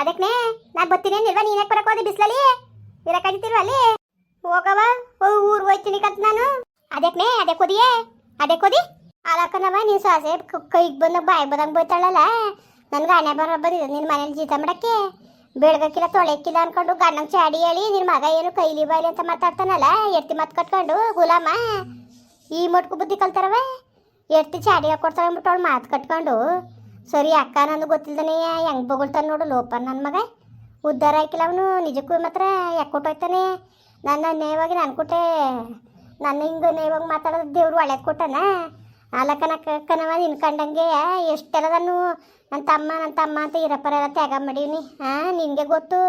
ಅದಕ್ಕೆ ನಾ ಬರ್ತೀನಿ ನಿಲ್ವಾ ನೀನ್ ಯಾಕೆ ಬರಕ್ ಹೋದೆ ಬಿಸ್ಲಲ್ಲಿ? ಇರಕ್ಕಾಗಿತ್ತಿಲ್ವ ಅಲ್ಲಿ? ಹೋಗವ ಊರ್ ಹೋಯ್ತೀನಿ ಕತ್ ನಾನು. ಅದಕ್ಕೆ ಅದೇ ಕೊದಿಯೇ? ಅದೇ ಕೊದಿ? ಅಲಕ್ಕನವ ನೀ ಸಾಸೆ ಕೈಗೆ ಬಂದ ಬಾಯಿ ಬಂದಂಗೆ ಬೈತಾಳಲ್ಲ? ನನ್ಗೆ ಹಣೆ ಬರ ಬಂದಿದೆ ನಿನ್ನ ಮನೇಲಿ ಜೀತ ಮಾಡಕ್ಕೆ? ಬೆಳಗಕ್ಕಿಲ್ಲ ತೊಳೆಕ್ಕಿಲ್ಲ ಅನ್ಕೊಂಡು ಗಂಡಂಗ್ ಚಾಡಿ ಹೇಳಿ ನಿನ್ನ ಮಗ ಏನು ಕೈಲಿ ಬಾಯ್ಲಿ ಅಂತ ಮಾತಾಡ್ತಾನಲ್ಲ? ಎರ್ತಿ ಮತ್ ಕಟ್ಕೊಂಡು, ಗುಲಾಮ. ಈ ಮಟ್ಕು ಬುದ್ಧಿ ಕಲ್ತಾರವ ಎರ್ತಿ ಚಾಡಿ ಹಾಕೊಡ್ತಾರ ಅಂದ್ಬಿಟ್ಟು ಮಾತು ಕಟ್ಕೊಂಡು. ಸರಿ ಅಕ್ಕ, ನಂದು ಗೊತ್ತಿಲ್ದನೆ ಹೆಂಗೆ ಬೊಗಳ್ತಾನೆ ನೋಡು ಲೋಪ ನನ್ನ ಮಗ. ಉದ್ಧಾರ ಆಯ್ಕಿಲ್ಲ ಅವನು, ನಿಜಕ್ಕೂ ಮಾತ್ರ ಯಾಕೆ ಕೊಟ್ಟೋಯ್ತಾನೆ ನನ್ನ ನೇವಾಗಿ ನಾನು ಕೊಟ್ಟೆ ನನ್ನ ಹಿಂಗೆ ನೇವಾಗಿ ಮಾತಾಡೋದು ದೇವ್ರು ಒಳ್ಳೇದು ಕೊಟ್ಟನ. ಅಲಕನ ಕನವ ನಿನ್ ಕಂಡಂಗೆ ಎಷ್ಟೆಲ್ಲ ನಾನು ನನ್ನ ತಮ್ಮ ನನ್ನ ತಮ್ಮ ಅಂತ ಇರಪ್ಪರ ಎಲ್ಲ ತ್ಯಾಗ ಮಾಡೀವ್ನಿ. ಹಾಂ ನಿನಗೆ ಗೊತ್ತು,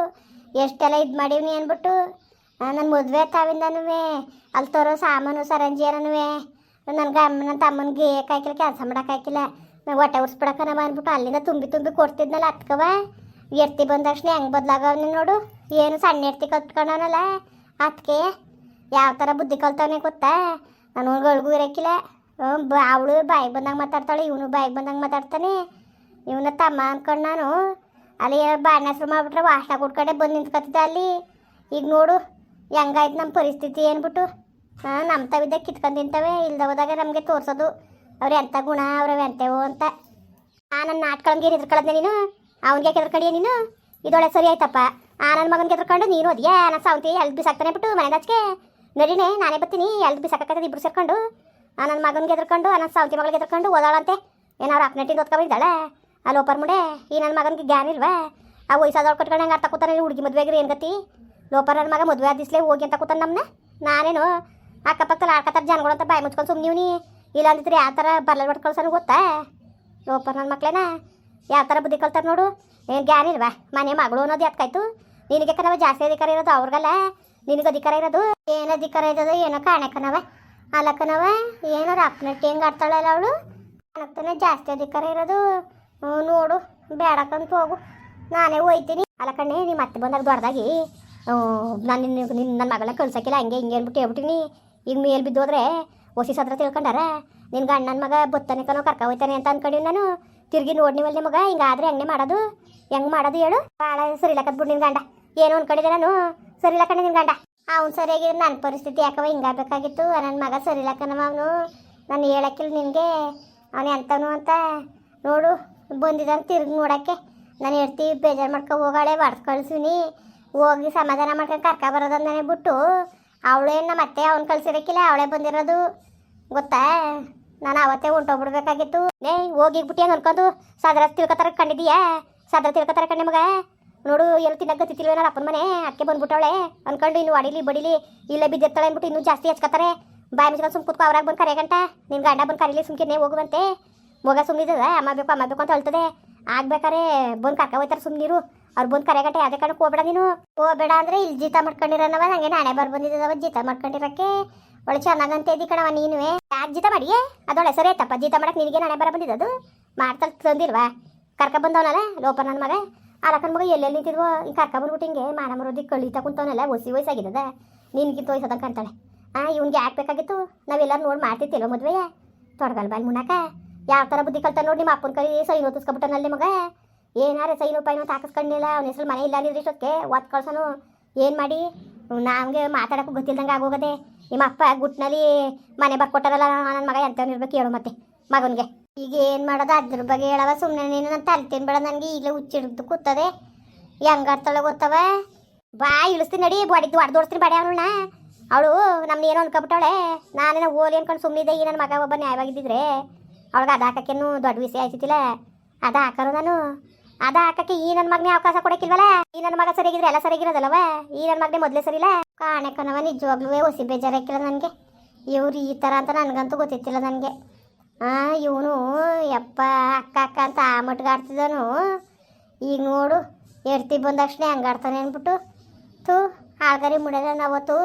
ಎಷ್ಟೆಲ್ಲ ಇದು ಮಾಡೀವ್ನಿ ಅಂದ್ಬಿಟ್ಟು ನನ್ನ ಮದುವೆ ತಾವಿಂದನೂ ಅಲ್ಲಿ ತರೋ ಸಾಮಾನು ಸರಂಜಿ ಏನೂ ನನಗೆ ನನ್ನ ತಮ್ಮನಿಗೆ ಕಾಯ್ಕಿಲ್ಲ ಕೆಲಸ ಮಾಡೋಕ್ಕಾಯ್ಕಿಲ್ಲ ಹೊಟ್ಟೆ ಉರ್ಸ್ಬಿಡಕನವ ಅಂದ್ಬಿಟ್ಟು ಅಲ್ಲಿಂದ ತುಂಬಿ ತುಂಬಿ ಕೊಡ್ತಿದ್ನಲ್ಲ ಅತ್ಕವ ಎರ್ತಿ ಬಂದ ತಕ್ಷಣ ಹೆಂಗೆ ಬದಲಾಗವನಿ ನೋಡು ಏನು ಸಣ್ಣ ಎರ್ತಿ ಕಲ್ತ್ಕೊಂಡವನಲ್ಲ ಅದಕ್ಕೆ ಯಾವ ಥರ ಬುದ್ಧಿ ಕಲ್ತವನೆ ಗೊತ್ತಾ ನಾನು ಗಳಿಗೂ ಇರೋಕ್ಕಿಲ್ಲ ಅವಳು ಬಾಯಿಗೆ ಬಂದಂಗೆ ಮಾತಾಡ್ತಾಳೆ ಇವನು ಬಾಯಿಗೆ ಬಂದಂಗೆ ಮಾತಾಡ್ತಾನೆ ಇವನ ತಮ್ಮ ಅಂದ್ಕೊಂಡು ನಾನು ಅಲ್ಲಿ ಬಾಣ ಮಾಡಿಬಿಟ್ರೆ ವಾಸ್ಲ ಕೊಟ್ಕಡೆ ಬಂದು ನಿಂತ್ಕೊತಿದ್ದೆ ಅಲ್ಲಿ ಈಗ ನೋಡು ಹೆಂಗಾಯ್ತು ನಮ್ಮ ಪರಿಸ್ಥಿತಿ ಏನ್ಬಿಟ್ಟು ಹಾಂ ನಮ್ಮ ತವಿದ್ದೆ ಕಿತ್ಕೊಂಡು ತಿಂತವೆ ಇಲ್ದ ಹೋದಾಗ ನಮಗೆ ತೋರಿಸೋದು ಅವ್ರು ಎಂಥ ಗುಣ ಅವ್ರವ್ ಎಂತೆವು ಅಂತ. ಆ ನನ್ನ ನಾಟ್ಕಳಂಗೆ ಎದ್ರಕಳದ್ನೆ ನೀನು? ಅವನಿಗೆ ಕೆದ್ರಕಡಿಯ ನೀನು? ಇದೊಳೆ ಸರಿ ಆಯ್ತಪ್ಪ. ಆ ನನ್ನ ಮಗನಿಗೆ ಎದ್ರಕೊಂಡು ನೀನು ಓದಿಯಾ ನನ್ನ ಸಾವಂತಿ ಎಲ್ದು ಬಿಸಾಕ್ತಾನೆ ಬಿಟ್ಟು ಮನೆ ಹಚ್ಕೆ ನಡಿನೇ, ನಾನೇ ಬರ್ತೀನಿ. ಎಲ್ದು ಬಿಸಾಕತ್ತದ ಇಬ್ರು ಸೇರ್ಕೊಂಡು. ಆ ನನ್ನ ಮಗನಿಗೆ ಎದ್ರಕೊಂಡು ನನ್ನ ಸಾವಂತಿ ಮಗಳಿಗೆ ಎದ್ರಕೊಂಡು ಓದಾಳಂತೆ. ಏನಾರು ಅಪ್ನೆಟ್ಟಿಂದ ಓದ್ಕೊಂಡಿದ್ದಾಳೆ ಅಲ್ಲಿ ಒಪ್ಪರ್ ಮುಂಡೆ. ಈ ನನ್ನ ಮಗನಿಗೆ ಜ್ಞಾನ ಇಲ್ವಾ? ಆ, ವಯಸ್ಸಾದವ್ರು ಕಟ್ಕೊಂಡು ಹಂಗೆ ಅರ್ಥ ಕೂತಾನೆ ಹುಡುಗಿ ಮದುವೆಗೆ ಏನು ಗತಿ? ಲೋಪರ್ ನನ್ನ ಮಗ ಮದುವೆ ಆದಿಸ್ಲೇ ಹೋಗಿ ಅಂತ ಕೂತಾನೆ ನಮ್ಮನ್ನ ನಾನೇನು ಅಕ್ಕಪಕ್ಕದಲ್ಲಿ ಆಡ್ಕತ್ತಾರ ಜನಗಳು ಅಂತ ಬಾಯಿ ಮುಚ್ಕೊಂಡು ಸುಮ್ಮನೆ ನೀವ್ನಿ ಇಲ್ಲ ಅಂದಿದ್ರೆ ಯಾವ ಥರ ಬರ್ಲ ಹೊಟ್ಟು ಕಳ್ಸೋನು ಗೊತ್ತಾ? ಲೋಪರ್ ನನ್ನ ಮಕ್ಕಳೇನ ಯಾವ ಥರ ಬುದ್ಧಿ ಕಲ್ತಾರೆ ನೋಡು. ಏನು ಗ್ಯಾನ್ ಇಲ್ವಾ? ಮನೆ ಮಗಳು ಅನ್ನೋದು ಯಾಕಾಯ್ತು ನಿನಗೆ ಕಣವ ಜಾಸ್ತಿ ಅಧಿಕಾರ ಇರೋದು ಅವ್ರಿಗಲ್ಲ. ನಿನಗೆ ಅಧಿಕಾರ ಇರೋದು ಏನು ಅಧಿಕಾರ ಇರೋದು ಏನೋ ಕಾಣಕನವ ಅಲ್ಲಕ್ಕನವ ಏನೋ ರಾಪ್ನಟ್ಟಿ ಹೆಂಗೆ ಆಡ್ತಾಳಲ್ಲ ಅವಳು. ಕಾಣಕ್ತಾನೆ ಜಾಸ್ತಿ ಅಧಿಕಾರ ಇರೋದು. ನೋಡು. ಬೇಡಕ್ಕಂತ ಹೋಗು. ನಾನೇ ಹೋಯ್ತೀನಿ. ಅಲ್ಲ ಕಣ್ಣೆ ನೀ ಮತ್ತೆ ಬಂದಾಗ ದೊಡ್ಡದಾಗಿ. ನಾನು ನಿನ್ನ ನಿನ್ನ ನನ್ನ ಮಗಳ ಕಳ್ಸಕ್ಕಿಲ್ಲ, ಹಂಗೆ ಹಿಂಗೆ ಅಂದ್ಬಿಟ್ಟು ಹೇಳ್ಬಿಟ್ಟಿನಿ. ಈಗ ಮೇಲೆ ಬಿದ್ದೋದ್ರೆ ಒಸಿ ಸದ್ರ ತಿಳ್ಕೊಂಡಾರ? ನಿನ್ನ ಗಂಡನ ಮಗ ಬುತ್ತನೆ ಕನೋ ಕರ್ಕ ಹೋಯ್ತಾನೆ ಅಂತ ಅನ್ಕೊಂಡಿವ್ ನಾನು. ತಿರ್ಗಿ ನೋಡ್ನಿವಲ್ ಮಗ ಹಿಂಗಾದ್ರೆ ಹೆಂಗೆ ಮಾಡೋದು? ಹೆಂಗೆ ಮಾಡೋದು ಹೇಳು? ಭಾಳ ಸರಿ ಬಿಡು ನಿನ್ನ ಗಂಡ. ಏನು ಅನ್ಕೊಂಡಿದ್ದೆ ನಾನು. ಸರಿ ಕಣೆ ನಿನ್ನ ಗಂಡ. ಅವ್ನು ಸರಿಯಾಗಿ ನನ್ನ ಪರಿಸ್ಥಿತಿ ಯಾಕವ ಹಿಂಗಾಗಬೇಕಾಗಿತ್ತು ನನ್ನ ಮಗ ಸರಿ ಅವನು. ನಾನು ಹೇಳಕ್ಕಿಲ್ಲ ನಿನಗೆ. ಅವನು ಎಂತನು ಅಂತ ನೋಡು. ಬಂದಿದ್ದಾನೆ ತಿರ್ಗಿ ನೋಡಕ್ಕೆ. ನಾನು ಹೇಳ್ತೀವಿ ಬೇಜಾರು ಮಾಡ್ಕೊ ಹೋಗಾಳೆ ಹೊಡ್ಸ್ ಕಳ್ಸಿನಿ ಹೋಗಿ ಸಮಾಧಾನ ಮಾಡ್ಕೊಂಡು ಕರ್ಕ ಬರೋದಂದಾನೆ ಬಿಟ್ಟು. ಅವಳೇನ ಮತ್ತೆ ಅವ್ನು ಕಳ್ಸಿರಕ್ಕಿಲ್ಲ ಅವಳೇ ಬಂದಿರೋದು. ಗೊತ್ತಾ? ನಾನು ಅವತ್ತೇ ಹೊಂಟೋಗ್ಬಿಡ್ಬೇಕಾಗಿತ್ತು. ಏ ಹೋಗಿಬಿಟ್ಟು ಅನ್ಕೊಂಡು ಸದ್ರ ತಿಳ್ಕೊತಾರ ಕಂಡಿದೀಯಾ ಸದ್ರ ತಿಳ್ಕೊತಾರ ಕಂಡೆ ಮಗ ನೋಡು, ಎಲ್ಲಿ ತಿನ್ನಕ್ಕೆ ನನ್ನ ಅಪ್ಪನ ಮನೆ, ಅಕ್ಕೆ ಬಂದ್ಬಿಟ್ಟವಳೆ. ಅನ್ಕೊಂಡು ಇನ್ನು ಅಡಿಲಿ ಬಡಿಲಿ, ಇಲ್ಲೇ ಬಿದ್ದಿರ್ತಾಳೆ ಅಂದ್ಬಿಟ್ಟು ಇನ್ನೂ ಜಾಸ್ತಿ ಹಚ್ಕೊತಾರೆ ಬಾಯಿ ಮುಚ್ಕೊಂಡು ಸುಮ್ ಕೂತ್ಕೊ, ಅವ್ರಾಗ ಬಂದು ಕರೆಯಗಂಟ ನಿನ್ನ ಗಂಡ ಬಂದು ಕರೀಲಿ ಸುಮ್ಕಿನೇ ಹೋಗುವಂತೆ. ಮಗ ಸುಮ್ಮನಿದ್ದದ ಅಮ್ಮ ಬೇಕು ಅಮ್ಮ ಬೇಕು ಅಂತ ಹೇಳ್ತದೆ ಆಗ್ಬೇಕಾರೆ ಬಂದು ಕರ್ಕ ಹೋಯ್ತಾರೆ ಸುಮ್ಮನಿರು ಅವ್ರು ಬಂದು ಕರೆಗಟ್ಟೆ ಯಾವುದೇ ಕಾರಣಕ್ಕೆ ಹೋಗ್ಬೇಡ ನೀನು. ಹೋಗ್ಬೇಡ ಅಂದ್ರೆ ಇಲ್ಲಿ ಜೀತ ಮಾಡ್ಕೊಂಡಿರೋನವ, ನಂಗೆ ನಾಳೆ ಬರ್ ಬಂದಿದ್ದಾವ ಜೀತ ಮಾಡ್ಕೊಂಡಿರಕ್ಕೆ. ಒಳ್ಳೆ ಚೆನ್ನಾಗಂತ ಇದ್ದಿ ಕಣವ ನೀನುವೆ. ಯಾಕೆ ಜೀತ ಮಾಡಿಯೇ? ಅದೊಳೆ ಸರಿ ಆಯ್ತಪ್ಪ, ಜೀತ ಮಾಡಕ್ಕೆ ನಿನಗೆ ನಾಳೆ ಬರ ಬಂದಿದ್ದದು? ಮಾಡ್ತಲ್ ತಂದಿಲ್ವಾ ಕರ್ಕ ಬಂದವನಲ್ಲ ಲೋಪ ನನ್ನ ಮಗ. ಅಲಕನ ಮಗ ಎಲ್ಲೆಲ್ಲಿ ನಿಂತಿದ್ವೋ? ಈ ಕರ್ಕ ಬಂದ್ಬಿಟ್ಟು ಹಿಂಗೆ ಮಾನ ಮರೋದಿ ಕಳಿತ ಕುಂತವನಲ್ಲ, ಒಸಿ ವಯಸ್ಸಾಗಿದ್ದದ ನಿನಗಿಂತ ವಯಸ್ಸದ ಕಾಣ್ತಾಳೆ. ಆ, ಇವ್ನಿಗೆ ಯಾಕೆ ಬೇಕಾಗಿತ್ತು? ನಾವೆಲ್ಲರೂ ನೋಡಿ ಮಾಡ್ತಿತ್ತಿಲ್ವ ಮದುವೆ ತೊಡಗಲ್ ಬಾಲ್ ಮುನಾಕ ಯಾವ ಥರ ಬುದ್ಧಿ ಕಲ್ತ ನೋಡಿ ನಿಮ್ಮ ಅಪ್ಪನ ಕೈ ಸೈನ್ ಓದಿಸ್ಕೊಬಿಟ್ಟನಲ್ಲಿ ಮಗ. ಏನಾರೆ ಸೈ ರೂಪಾಯಿ ಅಂತ ಹಾಕಿಸ್ಕೊಂಡಿಲ್ಲ ಅವ್ನ ಹೆಸರು ಮನೆ ಇಲ್ಲ ಅಂದಿದ್ರೆ ಇಷ್ಟಕ್ಕೆ ಒತ್ತು ಕಳ್ಸೋನು. ಏನು ಮಾಡಿ? ನಮಗೆ ಮಾತಾಡೋಕ್ಕೂ ಗೊತ್ತಿಲ್ದಂಗೆ ಆಗೋಗದೆ. ನಿಮ್ಮ ಅಪ್ಪ ಗುಟ್ನಲ್ಲಿ ಮನೆ ಬರ್ಕೊಟ್ಟಾರಲ್ಲ ನನ್ನ ಮಗ ಎಂಥವ್ನು ಇರ್ಬೇಕು ಹೇಳು ಮತ್ತೆ, ಮಗನಿಗೆ. ಈಗ ಏನು ಮಾಡೋದು? ಅದ್ರ ಬಗ್ಗೆ ಹೇಳವ ಸುಮ್ಮನೆ ನೀನು ನಾನು ತಲೆ ತಿನ್ಬೇಡ, ನನಗೆ ಈಗಲೇ ಹುಚ್ಚಿಡ್ದು ಕೂತದೆ. ಹೆಂಗಾಡ್ತಾಳೆ ಗೊತ್ತವ? ಬಾ, ಇಳಿಸ್ತೀನಿ ನಡಿ ಬಡಿದ್ದು ಹೊಡೆದೋಡ್ತೀನಿ ಬಾಡಿ ಅವಳನ್ನ ಅವಳು ನಮ್ನ ಏನೋ ಅನ್ಕೊಬಿಟ್ಟವಳೆ. ನಾನೇನೋ ಓಲಿ ಅನ್ಕೊಂಡು ಸುಮ್ಮನಿದ್ದೆ ಈ ನನ್ನ ಮಗ ಒಬ್ಬ ನ್ಯಾಯವಾಗಿದ್ದಿದ್ರೆ. ಅವಳಿಗೆ ಅದು ಹಾಕಕ್ಕೇನು ದೊಡ್ಡ ವಿಷಯ ಆಯ್ತಿಲ್ಲ ಅದು ಹಾಕರು ನಾನು. ಅದ ಹಾಕಕ್ಕೆ ಈ ನನ್ನ ಮಗನೇ ಅವಕಾಶ ಕೊಡಕ್ಕಿಲ್ವಲ್ಲ ಈ ನನ್ನ ಮಗ ಸರಿಗಿದ್ರೆ ಎಲ್ಲ ಸರಿಗಿರೋದಲ್ಲವ? ಈ ನನ್ನ ಮಗನೇ ಮೊದಲೇ ಸರಿಯಿಲ್ಲ ಕಾಣಕ್ಕನವ ನಿಜವಾಗ್ಲೂ ಹೊಸಿ ಬೇಜಾರಾಕಿಲ್ಲ ನನಗೆ. ಇವ್ರು ಈ ಥರ ಅಂತ ನನಗಂತೂ ಗೊತ್ತಿತ್ತಿಲ್ಲ ನನಗೆ. ಹಾಂ ಇವನು ಯಪ್ಪ ಅಕ್ಕ ಅಕ್ಕ ಅಂತ ಆ ಮಟ್ಗಾಡ್ತಿದ್ದನು ಈಗ ನೋಡು ಎಡ್ತಿ ಬಂದ ತಕ್ಷಣ ಹೆಂಗೆ ಆಡ್ತಾನೆ ಅಂದ್ಬಿಟ್ಟು. ತು ಆಳ್ಗರಿ ಮುಡಿಯೋದ ನಾವತ್ತು.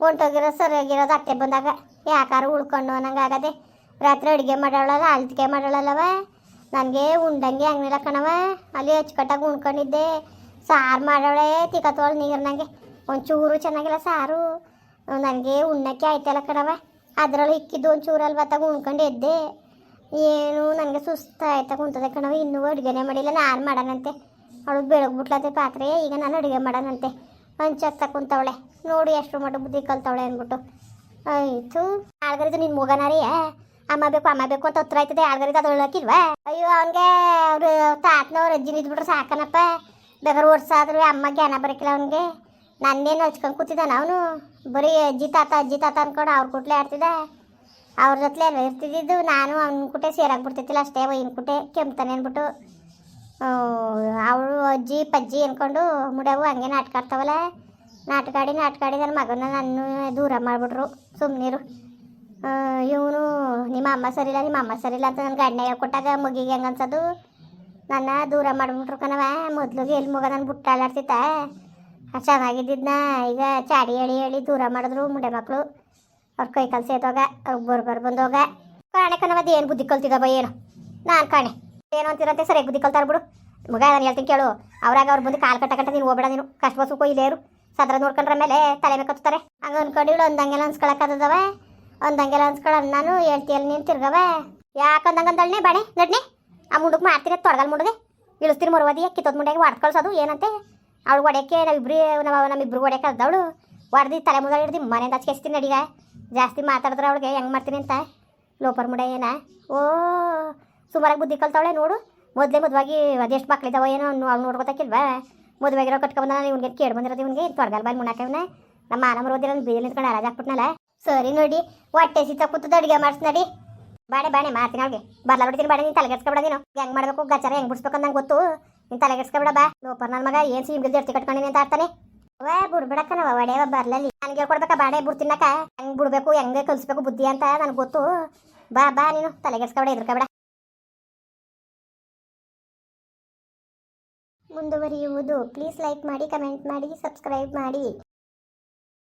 ಹೊಂಟೋಗಿರೋ ಸರಿಯಾಗಿರೋದು ಅತ್ತೆ ಬಂದಾಗ. ಯಾಕಾರು ಉಳ್ಕೊಂಡು ಅನ್ನಂಗಾಗದೆ. ರಾತ್ರಿ ಅಡುಗೆ ಮಾಡೋಳಲ್ಲ ಅಳ್ತಿಗೆ ಮಾಡೋಳಲ್ಲವ ನನಗೆ ಉಂಡಂಗೆ ಹಂಗಿಲ್ಲ ಕಣವ ಅಲ್ಲಿ ಅಚ್ಚುಕಟ್ಟಾಗಿ ಉಣ್ಕೊಂಡಿದ್ದೆ. ಸಾರು ಮಾಡೋಳೆ ತಿಕ್ಕತ್ತೋಳು ನೀರು ನನಗೆ ಒಂಚೂರು ಚೆನ್ನಾಗಿಲ್ಲ ಸಾರು. ನನಗೆ ಉಣ್ಣಕ್ಕೆ ಆಯ್ತಲ್ಲ ಕಣವ ಅದರಲ್ಲಿ ಇಕ್ಕಿದ್ದು ಒಂಚೂರು ಅಲ್ವಾ, ತಗ ಉಣ್ಕೊಂಡು ಎದ್ದೆ. ಏನು, ನನಗೆ ಸುಸ್ತ ಆಯ್ತಾ ಕುಂತದೆ ಕಣವ ಇನ್ನೂ ಅಡುಗೆನೇ ಮಾಡಿಲ್ಲ, ನಾನು ಮಾಡೋಣಂತೆ ಅವಳು ಬೆಳಗ್ಬಿಟ್ಲತ್ತೆ ಪಾತ್ರೆ, ಈಗ ನಾನು ಅಡುಗೆ ಮಾಡೋಣಂತೆ ಹಂಚತ್ತ ಕುಂತವಳೆ ನೋಡಿ ಎಷ್ಟು ಮಟ್ಟ ಬುದ್ಧಿ ಕಲ್ತವಳೆ ಅಂದ್ಬಿಟ್ಟು. ಆಯಿತು. ಆಳ್ಗರಿದು ನಿನ್ನ ಮಗನಾರಿ ಅಮ್ಮ ಬೇಕು ಅಮ್ಮ ಬೇಕು ಅಂತ ಉತ್ತರ ಆಯ್ತದೆ. ಆಳ್ಗರಿದು ಅದು ಹೇಳಕ್ಕಿಲ್ವಾ ಅಯ್ಯೋ, ಅವನ್ಗೆ ಅವ್ರು ತಾತನವ್ರು ಅಜ್ಜಿನ ಇದ್ಬಿಟ್ರೆ ಸಾಕನಪ್ಪ. ಬೇಕಾದ್ರೆ ವರ್ಷಾದ್ರೂ ಅಮ್ಮ ಜ್ಞಾನ ಬರಕಿಲ್ಲ ಅವನಿಗೆ. ನನ್ನೇನು ಹಚ್ಕೊಂಡು ಕೂತಿದ್ದಾನ ಅವನು? ಬರೀ ಅಜ್ಜಿ ತಾತ ಅಜ್ಜಿ ತಾತ ಅನ್ಕೊಂಡು ಅವ್ರ ಕುಟ್ಲೆ ಆಡ್ತಿದ್ದ? ಅವ್ರ ಜೊತೆ ಇರ್ತಿದ್ದಿದ್ದು? ನಾನು ಅವನ ಕುಟೆ ಸೇರಾಕ್ಬಿಡ್ತಿದ್ದಿಲ್ಲ ಅಷ್ಟೇ ಒಯ್ಯಿನ ಕುಟೆ ಕೆಮ್ತಾನೆ ಅಂದ್ಬಿಟ್ಟು ಅವಳು ಅಜ್ಜಿ, ಪಜ್ಜಿ ಅನ್ಕೊಂಡು ಮುಡವು ಹಂಗೆ ನಾಟಕ ಆಡ್ತಾವಲ್ಲ. ನಾಟಕ ಆಡಿ ನಾಟಕ ಆಡಿ ನನ್ನ ಮಗನ ನನ್ನ ದೂರ ಮಾಡಿಬಿಟ್ರು ಸುಮ್ಮನಿರು ಇವನು ನಿಮ್ಮ ಅಮ್ಮ ಸರಿಲ್ಲ ನಿಮ್ಮ ಅಮ್ಮ ಸರಿಲ್ಲ ಅಂತ ನನ್ನ ಗಂಡ ಹೇಳ್ಕೊಟ್ಟಾಗ ಮಗಿಗೆ ಹೆಂಗೆ ಅನ್ಸೋದು? ನನ್ನ ದೂರ ಮಾಡಿಬಿಟ್ರು ಕಣವ ಮೊದ್ಲಿಗೆ ಎಲ್ಲಿ ಮಗ ನಾನು ಬುಟ್ಟಾಲಾಡ್ತಿತ್ತ ಚೆನ್ನಾಗಿದ್ದಿದ್ನ, ಈಗ ಚಾಡಿ ಹೇಳಿ ಹೇಳಿ ದೂರ ಮಾಡಿದ್ರು ಮುಂಡೆ ಮಕ್ಕಳು ಅವ್ರ ಕೈ ಕಾಲು ಸೇತೋಗ ಅವ್ರು ಬರ್ಬರ್ ಬಂದೋಗ ಕಾಣೆ ಕಣವದು ಏನು ಬುದ್ಧಿ ಕಲ್ತಿದ್ದವ ಏನು. ನಾನು ಕಾಣೆ. ಏನು ಅಂತಿರಂತೆ, ಸರಿಯಾಗಿ ಬುದ್ಧಿ ಕಲ್ತಾರ ಬಿಡು. ಮಗ ನಾನು ಹೇಳ್ತೀನಿ ಕೇಳು, ಅವ್ರಾಗ ಅವ್ರು ಬಂದು ಕಾಲು ಕಟ್ಟ ನೀನು ಹೋಗ್ಬೇಡ ನೀನು. ಕಷ್ಟ ಬಸ್ಸು ಇಲ್ಲೇರು ಸದ್ರ ನೋಡ್ಕೊಂಡ್ರ ಮೇಲೆ ತಲೆ ಮೇಲೆ ಕತ್ತಾರೆ ಹಂಗೆ ಅನ್ಕೊಂಡು ಅಂದಂಗೆಲ್ಲ ಒಂದಂಗೆಲ್ಲ ಒಂದಂಗೆಲ್ಲ ಅನ್ಸ್ಕೊಳ್ಳೋದು ನಾನು ಹೇಳ್ತಿಯಲ್ಲಿ ನೀನು ತಿರ್ಗವ ಯಾಕಂದಂಗಂದಳ್ನೆ ಬಾಣೆ, ನಡ್ನೆ. ಆ ಮುಂಡಕ್ಕೆ ಮಾಡ್ತೀನಿ ತೊಡಗಲ್ ಮುಂಡಗೆ. ಇಳಿಸ್ತೀನಿ ಮರುವದಿ ಕಿತ್ತೊಂದು ಮುಂಡೆಗೆ ಹೊಡೆದು ಕಳ್ಸೋದು ಏನಂತೆ. ಅವಳು ಹೊಡೆಯಕ್ಕೆ ನಾವಿಬ್ರು, ನಮ್ಮ, ನಮ್ಮಿಬ್ರು ಹೊಡೆಯಕ್ಕೆ ಕಲ್ದವಳು ಹೊಡೆದು ತಲೆ ಮುದ ಹಿಡ್ದು, ಮನೆಯಿಂದ ಹಚ್ಕೇಸ್ತೀನಿ ನಡೀಗ. ಜಾಸ್ತಿ ಮಾತಾಡಿದ್ರೆ ಅವಳಿಗೆ, ಹೆಂಗೆ ಮಾಡ್ತೀನಿ ಅಂತ. ಲೋಪರ್ ಮುಡ ಏನ? ಓ, ಸುಮಾರಾಗಿ ಬುದ್ಧಿ ಕಲ್ತವಳೆ ನೋಡು. ಮೊದಲೇ ಮದುವಾಗಿ ಅದೆಷ್ಟು ಮಕ್ಕಳಿದ್ದಾವೆ ಏನೋ ಅವ್ನು ನೋಡ್ಕೊತಕ್ಕಿಲ್ವಾ ಮದುವೆಗಿರೋ ಕಟ್ಕೊಂಡ್ಬಂದ ಇವ್ನಿಗೆ ಕೇಳಿ ಬಂದಿರೋದು ಇವ್ನಿಗೆ ತೊಡಗಲ್ ಬಾಯಿ ಮುನ್ನಾಕ ಇವನ ನಮ್ಮ ಮಾನ ಮರೋದಿರೋ ಬೀದಿ ನಿಂತ್ಕೊಂಡು ಅಲಾಜ್ ಹಾಕ್ಬಿಟ್ನಲ್ಲ ಸರಿ ನೋಡಿ, ಹೊಟ್ಟೆ ಸಿತ್ತ ಕೂತದ ಅಡುಗೆ ಮಾಡಿಸ್ ನಡಿ. ಬಾಡೆ ಬಾಣೆ, ಮಾಡ್ತೀನಿ ಅವ್ಳಿಗೆ ಬರ್ಲ ಬಿಡ್ತೀನಿ ಬಾಣೆ, ನೀನು ತಲೆಗೆಡ್ಸ್ಕೊಬಿಡ ನೀನು. ಹೆಂಗ್ ಮಾಡಬೇಕು, ಗಚಾರ ಹೆಂಗ್ ಬಿಡ್ಸ್ಬೇಕು ನಂಗೆ ಗೊತ್ತು. ನೀನು ತಲೆಗೆಡ್ಸ್ಕೊಬೇಡ ಬಾ. ಲೋಪರ್ ನನ್ನ ಮಗ, ಏನು ಸಿಂಗಲ್ ಜರ್ತಿ ಕಟ್ಕೊಂಡಿನಿ ಅಂತ ಆಡ್ತಾನೆ. ವಾ ಬಿಡ್ಬಿಡಕ್ಕನವ ಒಡೆಯವ ಬರ್ಲಲ್ಲಿ ನನಗೆ ಹೇಳ್ಕೊಡ್ಬೇಕಾ ಬಾಡೆ ಬಿಡ್ತಿನಕ ಹೆಂಗ್ ಬಿಡ್ಬೇಕು, ಹೆಂಗೆ ಕಲಿಸ್ಬೇಕು ಬುದ್ಧಿ ಅಂತ ನನಗೆ ಗೊತ್ತು. ಬಾ ಬಾ ನೀನು ತಲೆಗೆಡ್ಸ್ಕೊಬಿಡ ಎದುರ್ಕೊಬಿಡ ಮುಂದುವರಿಯುವುದು. ಪ್ಲೀಸ್ ಲೈಕ್ ಮಾಡಿ, ಕಮೆಂಟ್ ಮಾಡಿ, ಸಬ್ಸ್ಕ್ರೈಬ್ ಮಾಡಿ.